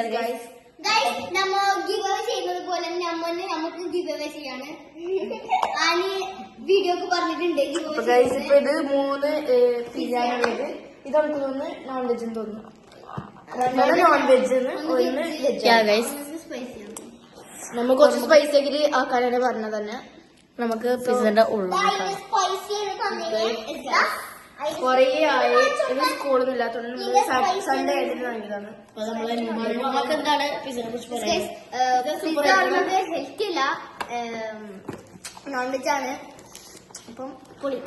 ആണ് guys guys നമ്മ give away ചെയ്യുന്നത് പോലെ നമ്മന് നമുക്ക് ഗിവ് അവേ ചെയ്യാണ്. ആനി വീഡിയോക്ക് പറഞ്ഞിട്ടുണ്ട് ഗിവ് ഗൈസ് ഇപ്പൊ. ഇത് മൂന്ന് പിരിയാനുള്ളത് ഇത് നമുക്ക് തോന്നുന്നു. നോൺ വെജ് തോന്നുന്നു രണ്ടാണ് നോൺ വെജ് ഒന്ന് വെജ്. നമുക്ക് കുറച്ച് സ്പൈസി ആക്കി ആക്കാനാണ് പറഞ്ഞത് തന്നെ നമുക്ക് പിസ്സന്റെ ഉള്ളു കൊറേ ആയി. ഇന്ന് സ്കൂളൊന്നും ഇല്ലാത്തതുകൊണ്ട് സൺഡേ ആയിട്ട് വാങ്ങിയതാണ്. നമുക്ക് എന്താണ് പിസനെ കുറിച്ച് healthy അല്ല? നോൺ വെജ് ആണ്. അപ്പം പൊളി.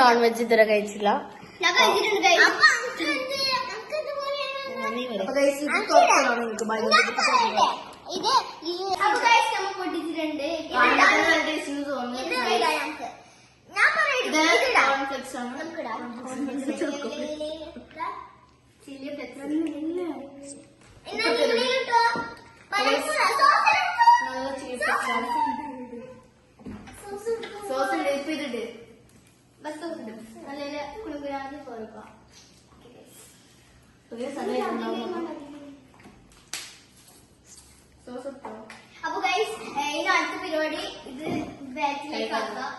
നോൺ വെജ് ഇതുവരെ കഴിച്ചില്ല ഇത് തുറക്കണം എനിക്ക് Sauce ഉണ്ട്, ഇപ്പൊ ഇതിട്. ബസ് sauce ഇടും. നല്ല സ്ഥലം ഉണ്ടാവും. Sauce ഇട്ടോ? അപ്പൊ ഗൈസ് ഇനി അടുത്ത പരിപാടി ഇത് ബാറ്റിലേക്ക് ആക്കാം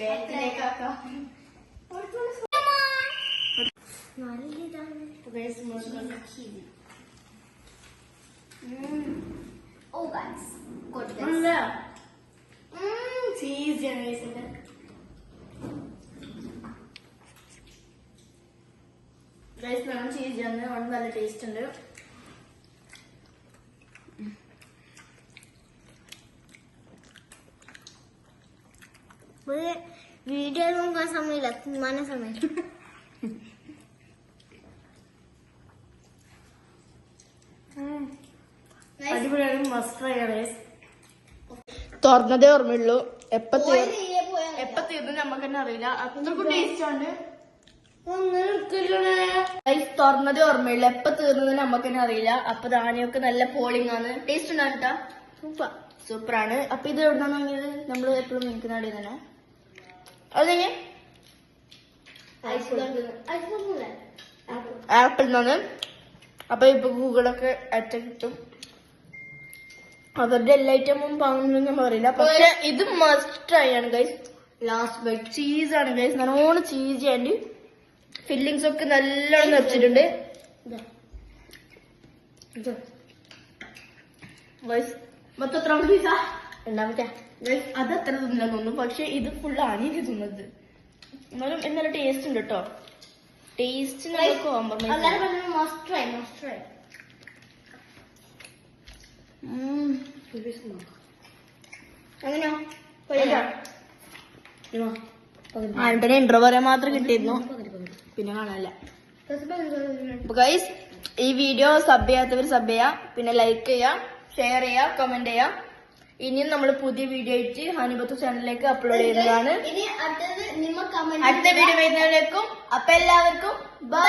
ബാറ്റിലേക്ക് ആക്കാം. ഓ ഗൈസ് ഗുഡ് ആണ് guys ഇത്. Guys, നല്ല cheesy ആണ്. വളരെ നല്ല ടേസ്റ്റ് ഉണ്ട് വീഡിയോ നോക്കാൻ സമയമില്ല തിന്നാന സമയം അടിപൊളിയാണ് മസ്റ്റ്. തുറന്നതേ ഓർമ്മയുള്ളൂ. എപ്പ എപ്പ തീർന്നു നമുക്ക് തന്നെ അറിയില്ല. അത്രക്കും ടേസ്റ്റ് തുറന്നതേ ഓർമ്മയുള്ളൂ. എപ്പ തീർന്നത് നമുക്ക് തന്നെ അറിയില്ല. അപ്പൊ ധാന്യമൊക്കെ നല്ല പോളിംഗ് ആണ്. ടേസ്റ്റ് ഉണ്ടാകട്ടാ സൂപ്പർ സൂപ്പറാണ്. ആണ് അപ്പൊ ഇത് എവിടുന്നാണ് വാങ്ങിയത്? നമ്മൾ എപ്പോഴും നിൽക്കുന്ന അവിടെ തന്നെ അതെങ്ങനെ? ആപ്പിൾ നിന്നാണ് അപ്പൊ ഇപ്പൊ ഗൂഗിളൊക്കെ അറ്റ കിട്ടും. അവരുടെ എല്ലാ ഐറ്റമും വാങ്ങുന്നൊന്നും അറിയില്ല പക്ഷെ ഇത് മസ്റ്റ് ട്രൈ ആണ് ഗൈസ് ലാസ്റ്റ് ബൈറ്റ് ചീസ് ആണ് ഗൈസ് നല്ലോണം ചീസ് ആൻഡ് ഫില്ലിങ്സ് ഒക്കെ നല്ലോണം നിറച്ചിട്ടുണ്ട്. ഗൈസ് മൊത്തം എത്ര പീസ രണ്ടാമത്തെ അത് അത്ര തിന്നില്ല തോന്നുന്നു. പക്ഷെ ഇത് ഫുൾ ഇനി തിന്നത്. എന്നാലും എന്നാലും ടേസ്റ്റ് ഉണ്ട് കേട്ടോ ടേസ്റ്റ് ആന്റണി ഇൻട്രോ പറയാൻ മാത്രം കിട്ടിയിരുന്നു. പിന്നെ കാണാനില്ല. ഗൈസ് ഈ വീഡിയോ സബ് ചെയ്യാത്തവർ സബ് ചെയ്യാം. പിന്നെ ലൈക്ക് ചെയ്യാം ഷെയർ ചെയ്യാം കമന്റ് ചെയ്യാം. ഇനിയും നമ്മൾ പുതിയ വീഡിയോ ആയിട്ട് ഹാനിബത്തു ചാനലിലേക്ക് അപ്ലോഡ് ചെയ്യുന്നതാണ്. അടുത്ത വീഡിയോ വരുന്നവരേക്കും അപ്പൊ എല്ലാവർക്കും ബൈ